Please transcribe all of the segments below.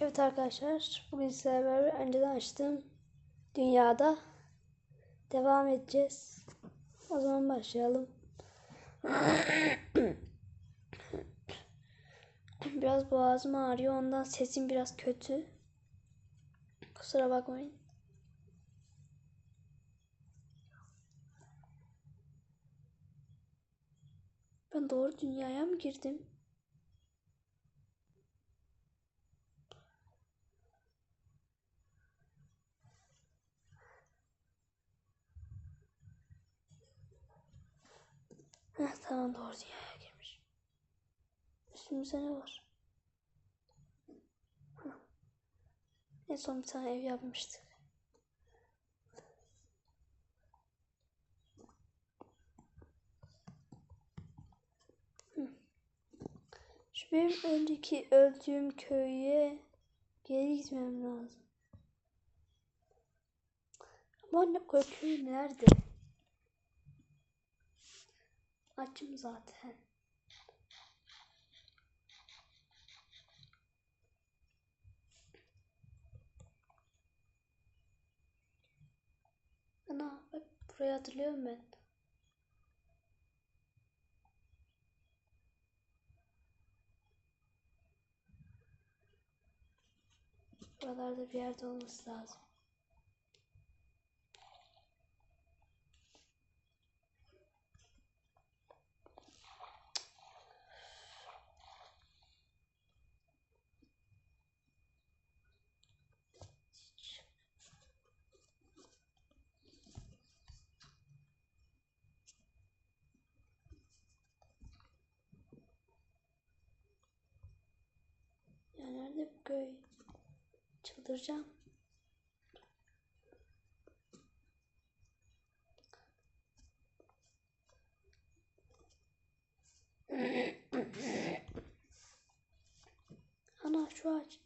Evet arkadaşlar, bugün sizlerle beraber önceden açtığım dünyada devam edeceğiz. O zaman başlayalım. Biraz boğazım ağrıyor, ondan sesim biraz kötü. Kusura bakmayın. Ben doğru dünyaya mı girdim? Heh, tamam doğru dünyaya girmiş. Üstümüzde ne var? Heh. En son bir tane ev yapmıştık. Hı. Şu benim önceki öldüğüm köye geri gitmem lazım. Ama o köy nerede? Açım zaten. Ana bak burayı hatırlıyorum ben. Buralarda bir yerde olması lazım. Köy? Çıldıracağım. Ana şu ağaç.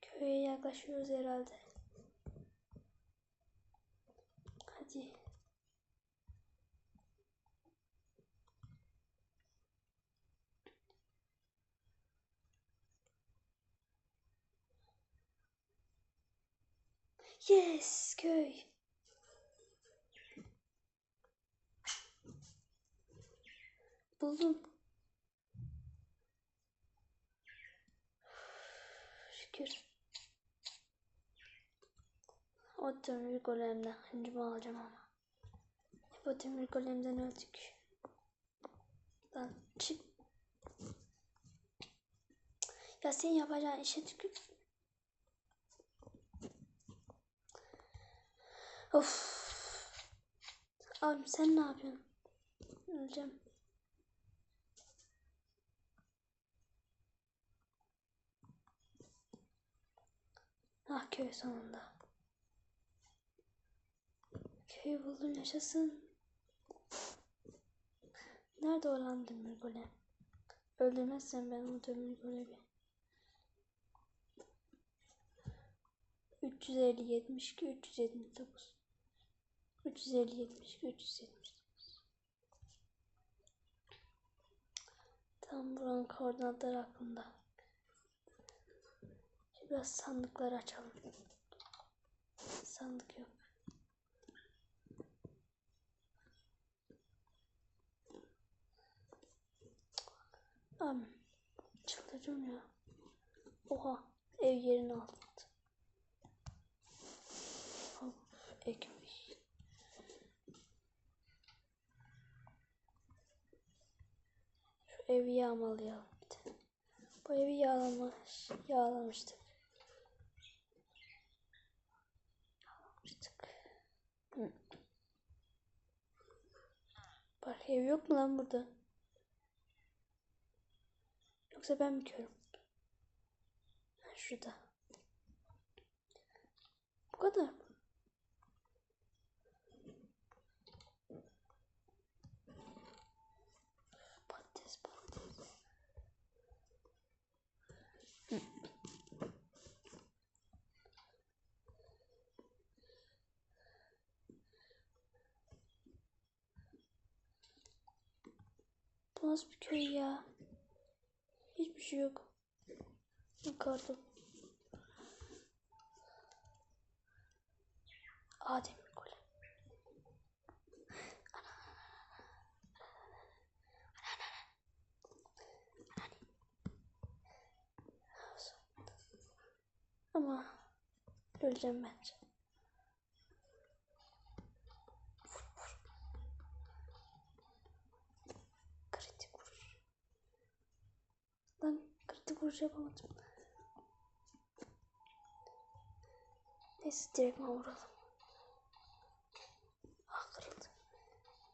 Köye yaklaşıyoruz herhalde. Hadi. Yes, köy. Buldum. Şükür. O demir golemden hıncımı alacağım ama. Hep o demir golemden öldük. Lan çık. Ya sen yapacağın işe tükür. Of. Abim sen ne yapıyorsun? Öleceğim. Ah köy sonunda. Köyü buldum yaşasın. Nerede o lan demir golem? Öldürmezsen ben o demir golemi. 350 72 379 350 72 379 Tam buranın koordinatları. Şimdi biraz sandıkları açalım. Sandık yok. Am, çıldıracağım ya. Oha, ev yerini aldı. Of, ekmek. Şu evi yağmalayalım. Bu evi yağlamış, yağlamıştık. Yağlamıştık. Başka ev yok mu lan burada? Yoksa ben mi körüm? Ha, Şurada. Bu kadar mı? Burası bir köy ya? Hiçbir şey yok. Kartop. Adem Kule. Ama öleceğim bence. Kritik vuruş yapamadım. Neyse direkt vuralım. Ah kırıldı.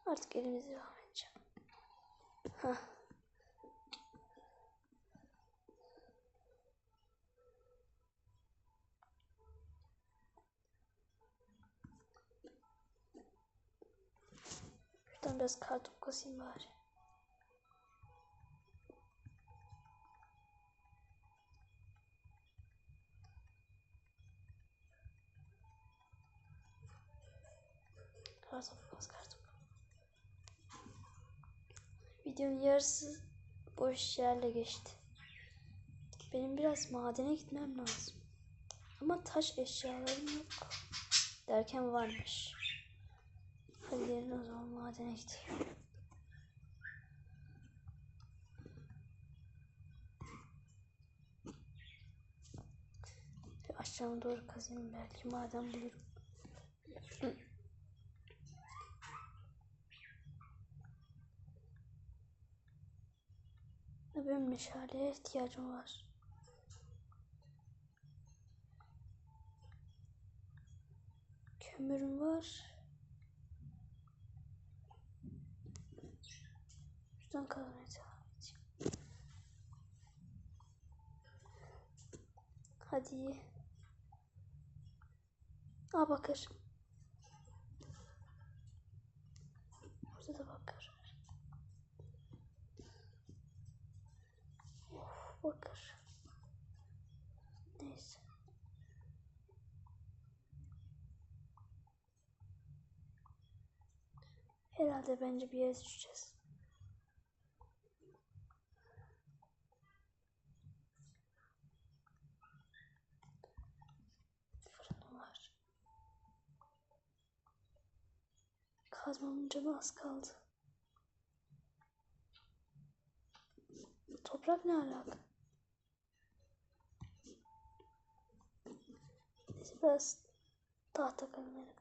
Artık elimizle devam edeceğim. Hah. Şuradan biraz kartop kasayım bari. Kas kartop. Videonun yarısı boş yerle geçti. Benim biraz madene gitmem lazım. Ama taş eşyalarım yok. Derken varmış. Hadi gelin o zaman madene gidelim. Bir aşağı doğru kazayım belki maden bulurum. Benim meşaleye ihtiyacım var. Kömürüm var. Şuradan kazmaya devam edeceğim. Hadi. Aa bakır. Burada da bakır var. Of bakır. Neyse. Herhalde bence bir yere düşeceğiz. Fırınım var. Kazmamın canı az kaldı. Toprak ne alaka? Biraz tahta kalmaya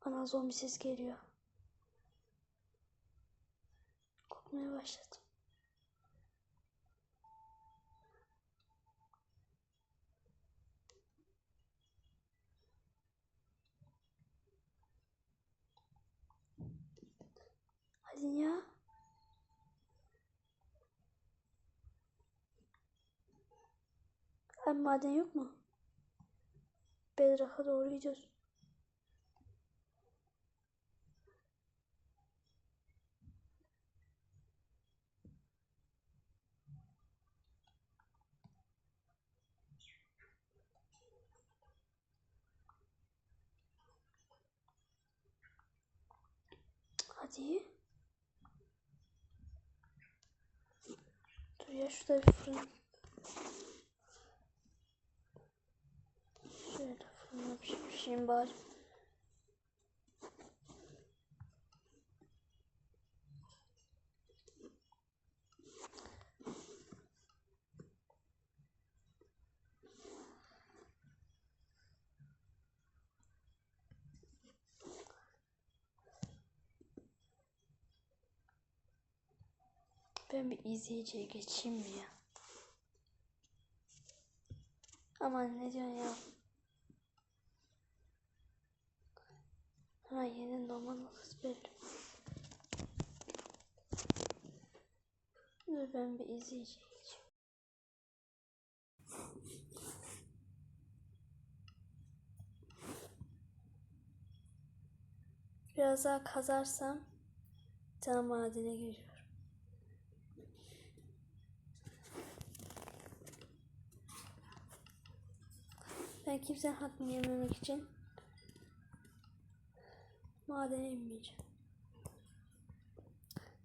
Ana zombi ses geliyor. Korkmaya başladım. Hadi ya. Hem maden yok mu? Bedrock'a doğru gidiyoruz. Hadi. Dur ya şurada bir fırın. Pişireyim bari. Ben bir izleyiciye geçeyim mi ya? Aman ne diyorsun ya? Ha yeni normal kız belli. Dur ben bir izleyiciye geçeyim. Biraz daha kazarsam tam madene giriyorum. Ben kimsenin hakkını yememek için Madene inmeyeceğim.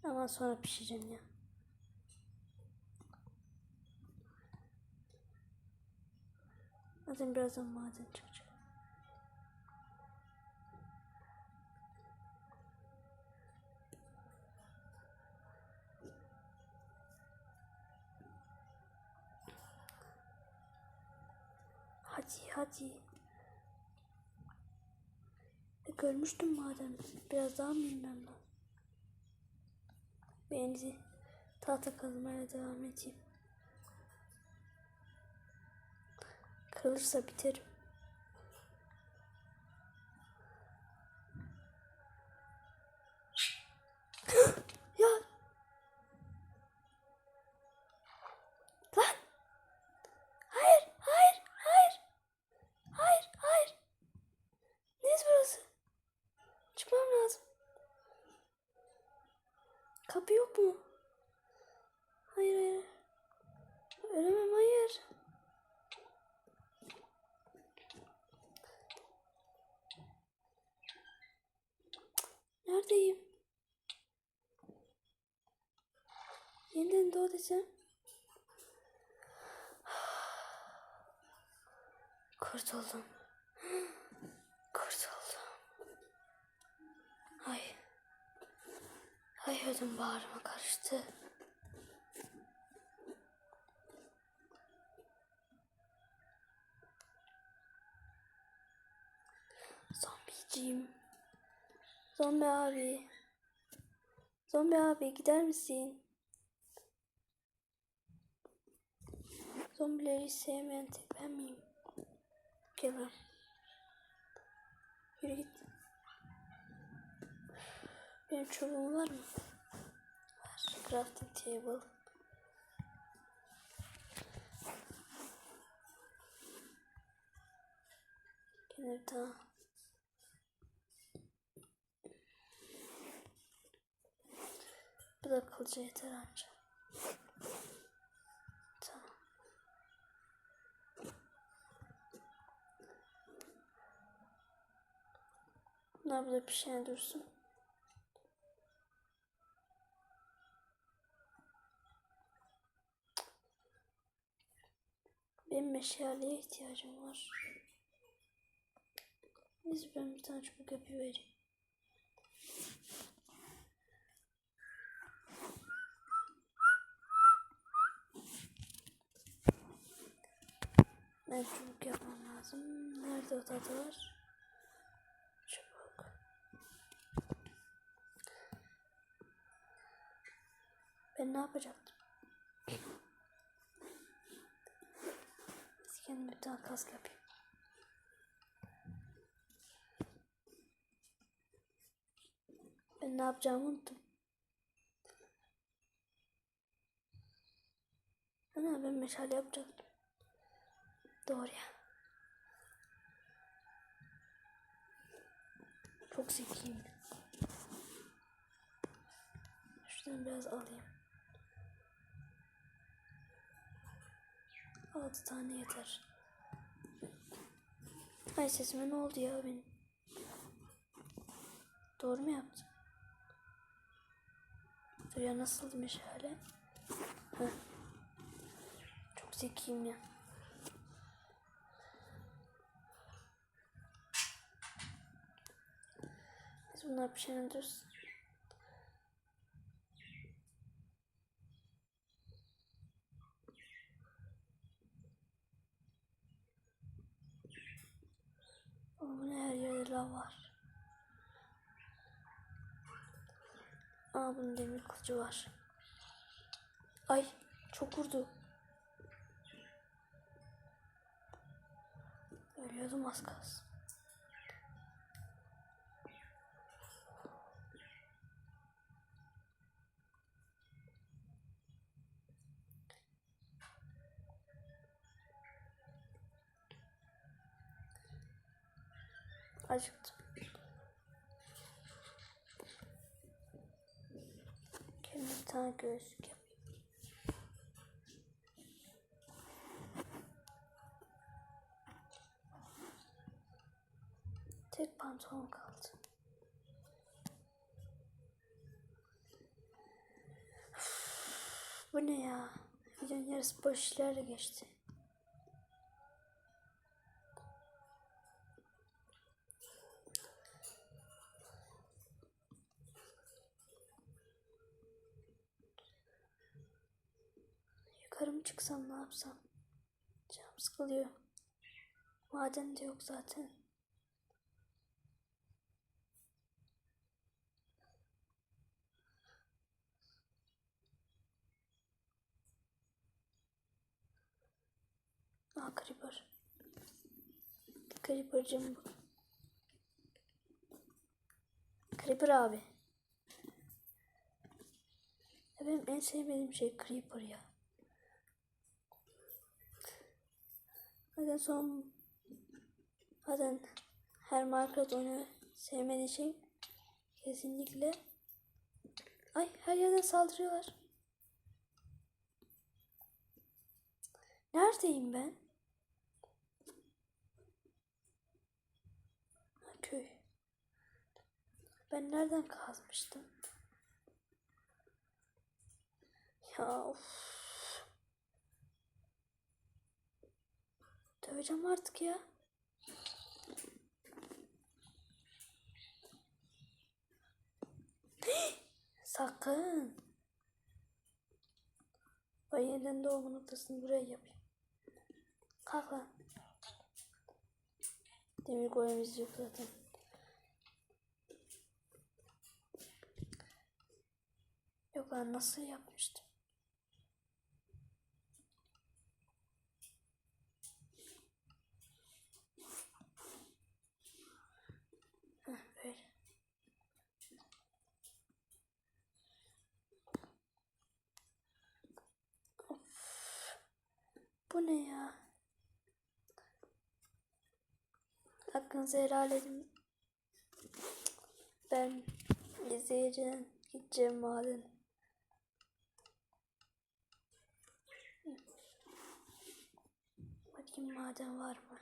Ama sonra pişireceğim ya. Zaten birazdan maden çıkacak. Hadi hadi. Görmüştüm maden. Biraz daha mı inmem lazım? Benzi tahta kazmaya devam edeyim. Kırılırsa biterim. Neredeyim? Yeniden doğ desem. Kurtuldum. Kurtuldum. Ay. Ay ödüm bağrıma karıştı. Zombiciyim. Zombi abi. Zombi abi gider misin? Zombileri sevmeyen tek ben miyim? Gel. Yürü git. Benim çubuğum var mı? Var. Crafting table. Gene bir da kılıca yeter anca. Tamam. Bunlar burada pişene dursun. Benim meşaleye ihtiyacım var. Neyse ben bir tane çubuk yapıvereyim. Ben çubuk yapmam lazım. Nerede o tadı var? Çubuk. Ben ne yapacaktım? Biz kendime bir tane kask yapayım. Ben ne yapacağımı unuttum. Ana ben meşale yapacaktım. Doğru ya. Çok zekiyim. Şuradan biraz alayım. Altı tane yeter. Ay sesime ne oldu ya benim? Doğru mu yaptım? Dur ya nasıldı meşale? Heh. Çok zekiyim ya. Biz bunlar pişene dursun. Ama bu ne her yerde lav var. Aa bunun demir kılıcı var. Ay çok vurdu. Ölüyordum az kalsın. acıktım. Kendime tane gözlük. Tek pantolon kaldı. Bu ne ya? Videonun yarısı boş işlerle geçti. Yapsam? Canım sıkılıyor. Maden de yok zaten. Aa Creeper. Creeper'cım bu. Creeper abi. Ya benim en sevmediğim şey Creeper ya. Zaten son zaten her Minecraft oyunu sevmediği şey kesinlikle ay her yerden saldırıyorlar. Neredeyim ben? Köy. Ben nereden kazmıştım? Ya of. Döveceğim artık ya. Sakın. Ben yeniden doğma noktasını buraya yapayım. Kalk lan. Demir koyamız yok zaten. Yok lan nasıl yapmıştım? Heh, böyle. Of. Bu ne ya? Hakkınızı helal edin. Ben izleyeceğim. Gideceğim maden. Bakayım maden var mı?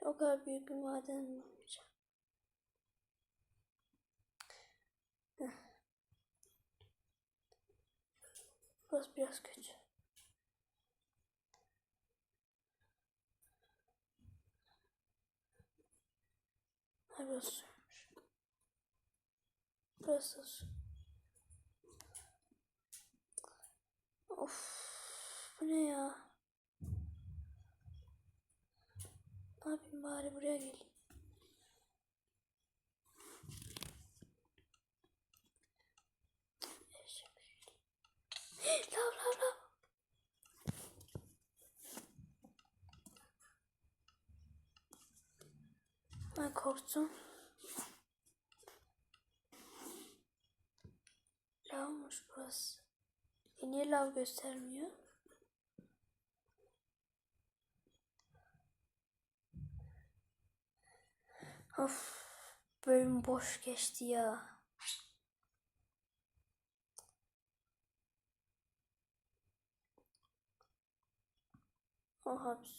O kadar büyük bir maden mi olacak? Burası biraz kötü. Burası. Burası. Of, bu ne ya? Ne yapayım bari buraya geleyim. Lav lav lav. Ben korktum. Lavmış burası. E niye lav göstermiyor? Of, bölüm boş geçti ya. Oha bir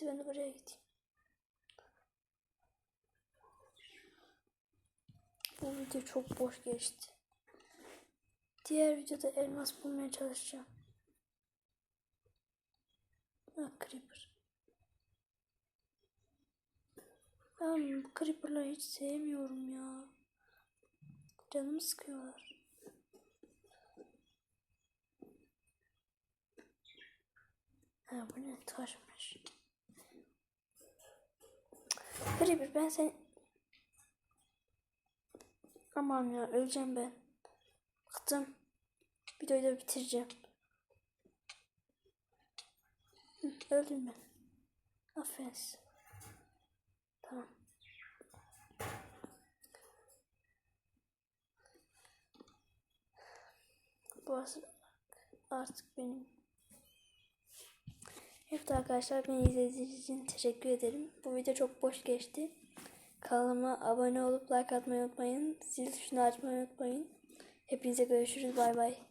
Neyse ben de buraya gideyim. Bu video çok boş geçti. Diğer videoda elmas bulmaya çalışacağım. Ha creeper. Ben bu creeper'ları hiç sevmiyorum ya. Canımı sıkıyorlar. Ha bu ne taşmış. Creeper ben sen... Aman ya öleceğim ben. Bıktım. Videoyu da bitireceğim. Hı, öldüm ben. Aferin. Tamam. Burası artık benim. Evet arkadaşlar beni izlediğiniz için teşekkür ederim. Bu video çok boş geçti. Kanalıma abone olup like atmayı unutmayın. Zil tuşunu açmayı unutmayın. Hepinize görüşürüz. Bay bay.